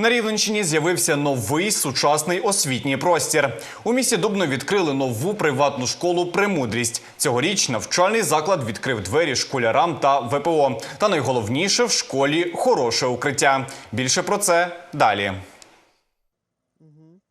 На Рівненщині з'явився новий сучасний освітній простір. У місті Дубно відкрили нову приватну школу Премудрість. Цьогоріч навчальний заклад відкрив двері школярам та ВПО. Та найголовніше в школі хороше укриття. Більше про це далі.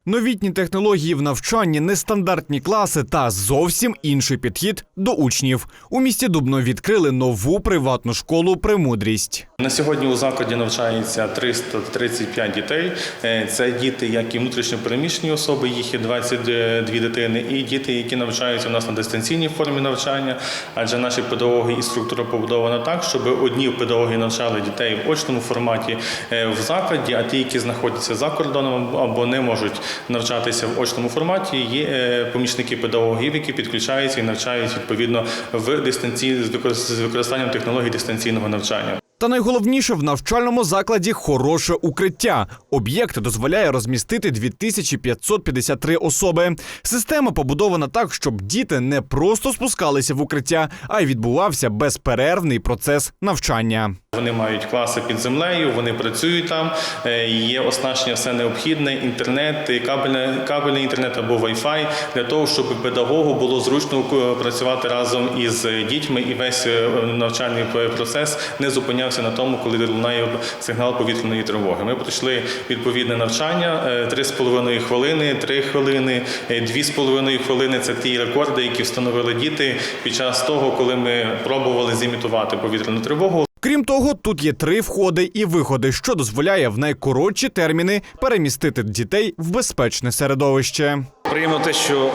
Новітні технології в навчанні, нестандартні класи та зовсім інший підхід до учнів. У місті Дубно відкрили нову приватну школу Премудрість. На сьогодні у закладі навчається 335 дітей. Е, Це діти, як і внутрішньо переміщені особи, їх є 22 дитини, і діти, які навчаються у нас на дистанційній формі навчання. Адже наші педагоги і структура побудована так, щоб одні педагоги навчали дітей в очному форматі е, в закладі, а ті, які знаходяться за кордоном або не можуть навчатися в очному форматі, є е, помічники педагогів, які підключаються і навчають відповідно в дистанції з викор- з використанням технологій дистанційного навчання. Та найголовніше в навчальному закладі хороше укриття. Об'єкт дозволяє розмістити 2553 особи. Система побудована так, щоб діти не просто спускалися в укриття, а й відбувався безперервний процес навчання. Вони мають класи під землею, вони працюють там. е, Є оснащення все необхідне, інтернет, і кабельне, кабельний інтернет або Wi-Fi, для того, щоб педагогу було зручно е, працювати разом із дітьми, і весь е, навчальний процес не зупинявся на тому, коли лунає сигнал повітряної тривоги. Ми пройшли відповідне навчання е, 3,5 хвилини, 3 хвилини, е, 2,5 хвилини. Це ті рекорди, які встановили діти під час того, коли ми пробували зімітувати повітряну тривогу. Крім того, тут є три входи і виходи, що дозволяє в найкоротші терміни перемістити дітей в безпечне середовище. Приємно те, що е,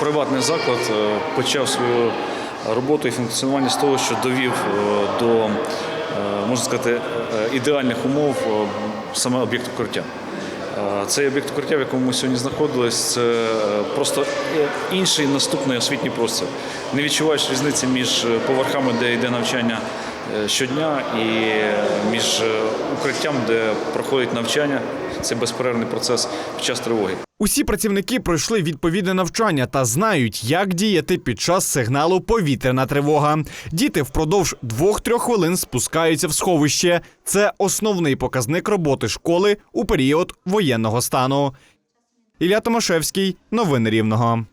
приватний заклад е, почав свою роботу і функціонування з того, що довів е, до, можна сказати, ідеальних умов саме об'єкт укриття. Цей об'єкт укриття, в якому ми сьогодні знаходились, це просто інший наступний освітній простір. Не відчуваєш різниці між поверхами, де йде навчання щодня, і е, між е, укриттям, де проходить навчання. Це безперервний процес під час тривоги. Усі працівники пройшли відповідне навчання та знають, як діяти під час сигналу повітряна тривога. Діти впродовж 2-3 хвилин спускаються в сховище. Це основний показник роботи школи у період воєнного стану. Ілля Томашевський, новини Рівного.